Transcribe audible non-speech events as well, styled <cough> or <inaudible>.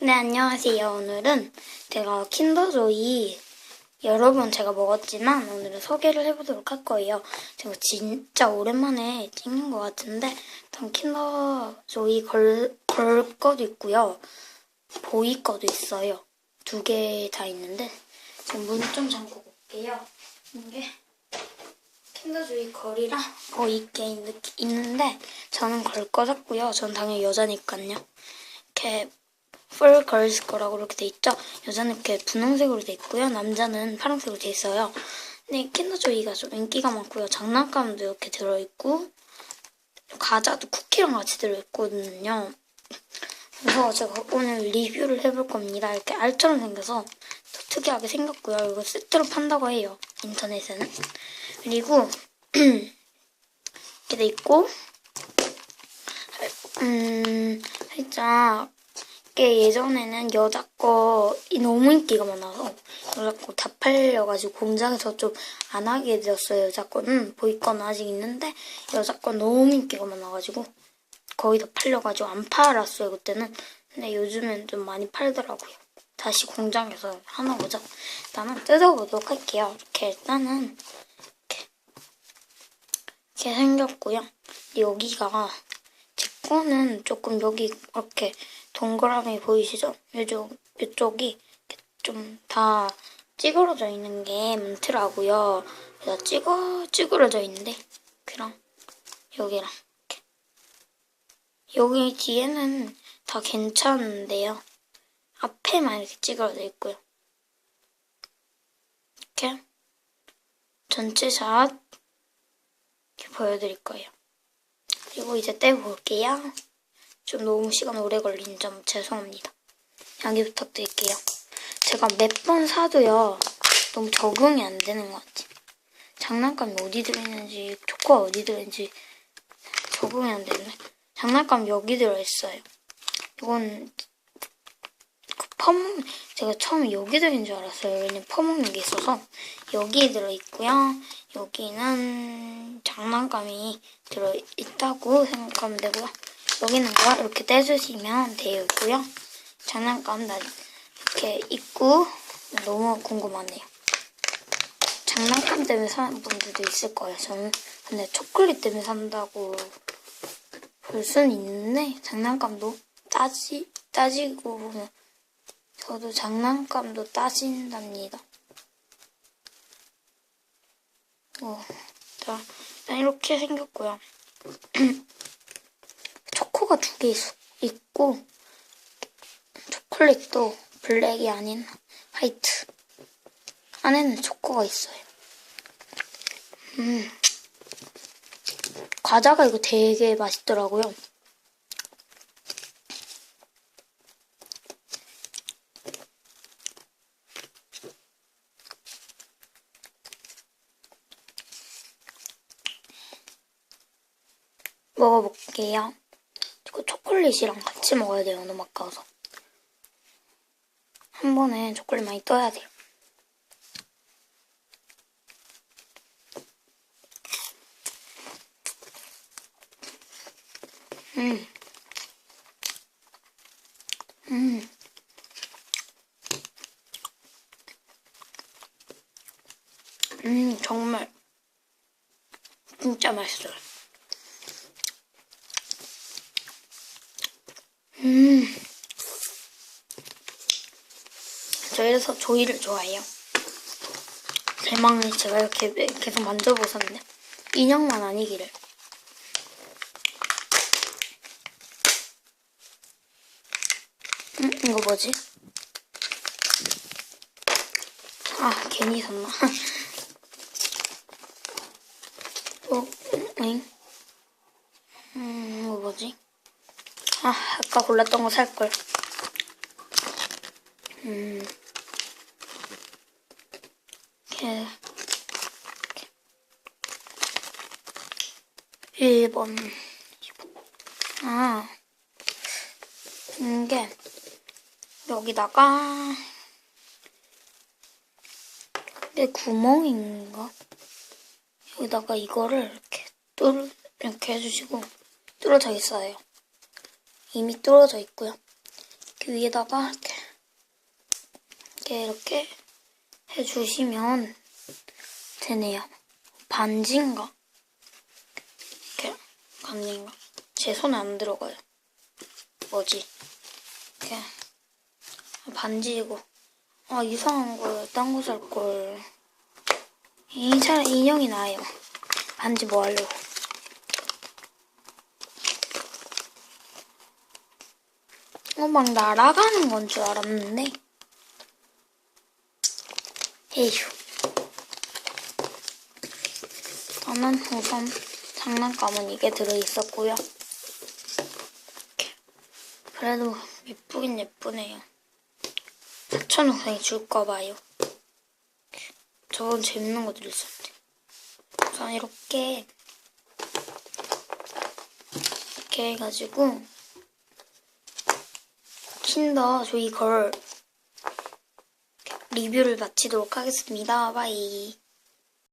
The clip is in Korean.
네, 안녕하세요. 오늘은 제가 킨더조이 여러 번 제가 먹었지만 오늘은 소개를 해보도록 할 거예요. 제가 진짜 오랜만에 찍는 것 같은데 일단 킨더조이 걸, 걸 거도 있고요. 보이 거도 있어요. 두 개 다 있는데 지금 문 좀 잠그고 올게요. 이게 킨더조이 걸이랑 보이 게 있- 있는데 저는 걸 거 샀고요. 전 당연히 여자니까요. 이렇게 풀 걸스 거라고 이렇게 돼 있죠. 여자는 이렇게 분홍색으로 돼 있고요. 남자는 파란색으로 돼 있어요. 근데 킨더조이가 좀 인기가 많고요. 장난감도 이렇게 들어있고 과자도 쿠키랑 같이 들어있거든요. 그래서 제가 오늘 리뷰를 해볼 겁니다. 이렇게 알처럼 생겨서 더 특이하게 생겼고요. 이거 세트로 판다고 해요. 인터넷에는. 그리고 <clears throat> 이렇게 돼 있고 음 살짝 이게 예전에는 여자 거 너무 인기가 많아서 여자 거 다 팔려가지고 공장에서 좀 안 하게 되었어요. 여자 거는 보이 거는 아직 있는데 여자 거 너무 인기가 많아가지고 거의 다 팔려가지고 안 팔았어요 그때는. 근데 요즘엔 좀 많이 팔더라고요. 다시 공장에서 하나 보자. 일단은 뜯어보도록 할게요. 이렇게 일단은 이렇게, 이렇게 생겼고요. 여기가 제 거는 조금 여기 이렇게 동그라미 보이시죠? 이쪽, 이쪽이 좀 다 찌그러져 있는 게 많더라고요. 그래서 찌거, 찌그러져 있는데, 그랑 여기랑 이렇게. 여기 뒤에는 다 괜찮은데요. 앞에만 이렇게 찌그러져 있고요. 이렇게 전체 샷 이렇게 보여드릴 거예요. 그리고 이제 떼고 올게요. 좀 너무 시간 오래 걸린 점 죄송합니다. 양해 부탁드릴게요. 제가 몇 번 사도요. 너무 적응이 안 되는 것 같아요. 장난감이 어디 들어있는지, 초코가 어디 들어있는지 적응이 안 되네. 장난감 여기 들어있어요. 이건 그 퍼먹, 제가 처음에 여기 들어있는 줄 알았어요. 왜냐면 퍼먹는 게 있어서 여기에 들어있고요. 여기는 장난감이 들어있다고 생각하면 되고요. 여기는 거 이렇게 떼주시면 되고요. 장난감 나 이렇게 있고 너무 궁금하네요. 장난감 때문에 사는 분들도 있을 거예요. 저는 근데 초콜릿 때문에 산다고 볼 수는 있는데 장난감도 따지 따지고 보면 저도 장난감도 따진답니다. 어, 자, 이렇게 생겼고요. <clears throat> 초코가 두 개 있고 초콜릿도 블랙이 아닌 화이트 안에는 초코가 있어요. 음 과자가 이거 되게 맛있더라고요. 먹어볼게요. 이거 초콜릿이랑 같이 먹어야 돼요. 너무 아까워서. 한 번에 초콜릿 많이 떠야 돼요. 음. 음. 음, 정말. 진짜 맛있어요. 음. 저 이래서 조이를 좋아해요. 대망을 제가 이렇게 계속 만져보셨는데 인형만 아니기를. 음, 이거 뭐지? 아, 괜히 샀나? <laughs> 어, 응? 음, 이거 뭐지? 아, 아까 골랐던 거 살걸. 음. 이렇게. 1번. 아. 이게, 여기다가, 내 구멍인가? 여기다가 이거를 이렇게 뚫, 이렇게 해주시고, 뚫어져 있어요. 이미 뚫어져 있고요. 이렇게 위에다가 이렇게 이렇게 이렇게 해주시면 되네요. 반지인가? 이렇게 반지인가? 제 손에 안 들어가요. 뭐지? 이렇게 반지이고 아 이상한 걸 딴 거 살 걸. 이 차라리 인형이 나아요. 반지 뭐 하려고? 어, 막 날아가는 건 줄 알았는데. 에휴. 저는 우선 장난감은 이게 들어있었고요. 그래도 예쁘긴 예쁘네요. 4,000원 그냥 줄까봐요. 저건 재밌는 것들 있었는데. 우선 이렇게 이렇게 해가지고 킨더 조이 걸 리뷰를 마치도록 하겠습니다. 바이.